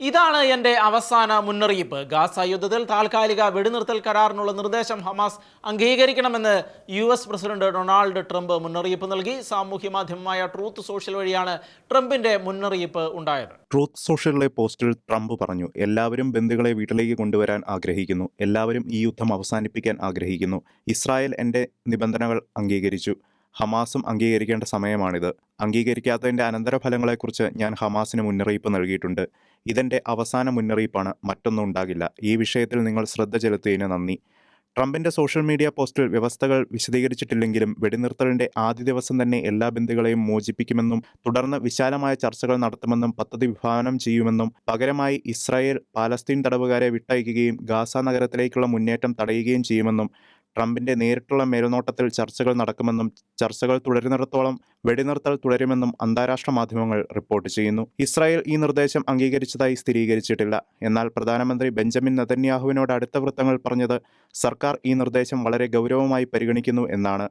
ഇതാണ് എന്റെ അവസാന മുന്നറിയിപ്പ്. ഗാസ യുദ്ധത്തിൽ താൽക്കാലിക വെടിനിർത്തൽ കരാറിനുള്ള നിർദ്ദേശം Hamas അംഗീകരിക്കണമെന്ന് U S president Donald Trump മുന്നറിയിപ്പ് നൽകി. സാമൂഹ്യ മാധ്യമമായ ട്രൂത്ത് സോഷ്യൽ വഴിയാണ് ട്രംപിന്റെ മുന്നറിയിപ്പ് ഉണ്ടായത്. ട്രൂത്ത് സോഷ്യലിലെ പോസ്റ്റിൽ ട്രംപ് പറഞ്ഞു എല്ലാവരും ബന്ധുക്കളെ വീട്ടിലേക്ക് കൊണ്ടുവരാൻ ആഗ്രഹിക്കുന്നു. എല്ലാവരും ഈ യുദ്ധം അവസാനിപ്പിക്കാൻ ആഗ്രഹിക്കുന്നു. ഇസ്രായേൽ എന്റെ നിബന്ധനകൾ അംഗീകരിച്ചു. ഹമാസും അംഗീകരിക്കേണ്ട സമയമാണിത്. അംഗീകരിക്കാത്തതിന്റെ അനന്തരഫലങ്ങളെക്കുറിച്ച് ഞാൻ ഹമാസിന് മുന്നറിയിപ്പ് നൽകിയിട്ടുണ്ട്. ഇതെന്റെ അവസാന മുന്നറിയിപ്പാണ് മറ്റൊന്നും ഉണ്ടാകില്ല. ഈ വിഷയത്തിൽ നിങ്ങൾ ശ്രദ്ധ ചെലുത്തിയതിന് നന്ദി. ട്രംപിന്റെ സോഷ്യൽ മീഡിയ പോസ്റ്റിൽ വ്യവസ്ഥകൾ വിശദീകരിച്ചിട്ടില്ലെങ്കിലും വെടിനിർത്തലിന്റെ ആദ്യ ദിവസം തന്നെ എല്ലാ ബന്ധുക്കളെയും മോചിപ്പിക്കുമെന്നും തുടർന്ന് വിശാലമായ ചർച്ചകൾ നടത്തുമെന്നും പദ്ധതി വിഭാവനം ചെയ്യുമെന്നും പകരമായി ഇസ്രായേൽ പാലസ്തീൻ തടവുകാരെ വിട്ടയക്കുകയും ഗാസ നഗരത്തിലേക്കുള്ള മുന്നേറ്റം തടയുകയും ചെയ്യുമെന്നും ട്രംപിന്റെ നേരിട്ടുള്ള മേൽനോട്ടത്തിൽ ചർച്ചകൾ നടക്കുമെന്നും ചർച്ചകൾ തുടരുന്നിടത്തോളം വെടിനിർത്തൽ തുടരുമെന്നും അന്താരാഷ്ട്ര മാധ്യമങ്ങൾ റിപ്പോർട്ട് ചെയ്യുന്നു. ഇസ്രായേൽ ഈ നിർദ്ദേശം അംഗീകരിച്ചതായി സ്ഥിരീകരിച്ചിട്ടില്ല. എന്നാൽ പ്രധാനമന്ത്രി ബെഞ്ചമിൻ നതന്യാഹുവിനോട് അടുത്ത വൃത്തങ്ങൾ പറഞ്ഞത് സർക്കാർ ഈ നിർദ്ദേശം വളരെ ഗൗരവമായി പരിഗണിക്കുന്നു എന്നാണ്.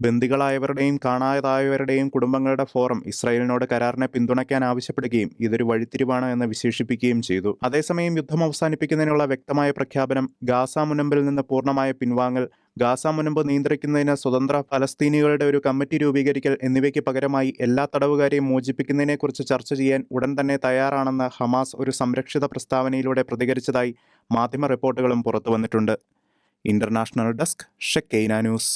ബന്ദികളായവരുടെയും കാണാതായവരുടെയും കുടുംബങ്ങളുടെ ഫോറം ഇസ്രായേലിനോട് കരാറിനെ പിന്തുണയ്ക്കാൻ ആവശ്യപ്പെടുകയും ഇതൊരു വഴിത്തിരിവാണ് എന്ന് വിശേഷിപ്പിക്കുകയും ചെയ്തു. അതേസമയം യുദ്ധം അവസാനിപ്പിക്കുന്നതിനുള്ള വ്യക്തമായ പ്രഖ്യാപനം ഗാസ മുനമ്പിൽ നിന്ന് പൂർണമായ പിൻവാങ്ങൽ ഗാസ മുനമ്പ് നിയന്ത്രിക്കുന്നതിന് സ്വതന്ത്ര ഫലസ്തീനികളുടെ ഒരു കമ്മിറ്റി രൂപീകരിക്കൽ എന്നിവയ്ക്ക് പകരമായി എല്ലാ തടവുകാരെയും മോചിപ്പിക്കുന്നതിനെക്കുറിച്ച് ചർച്ച ചെയ്യാൻ ഉടൻ തന്നെ തയ്യാറാണെന്ന് ഹമാസ് ഒരു സംരക്ഷിത പ്രസ്താവനയിലൂടെ പ്രതികരിച്ചതായി മാധ്യമ റിപ്പോർട്ടുകളും പുറത്തു വന്നിട്ടുണ്ട് ഇന്റർനാഷണൽ ഡെസ്ക് ഷെക്കൈന ന്യൂസ്.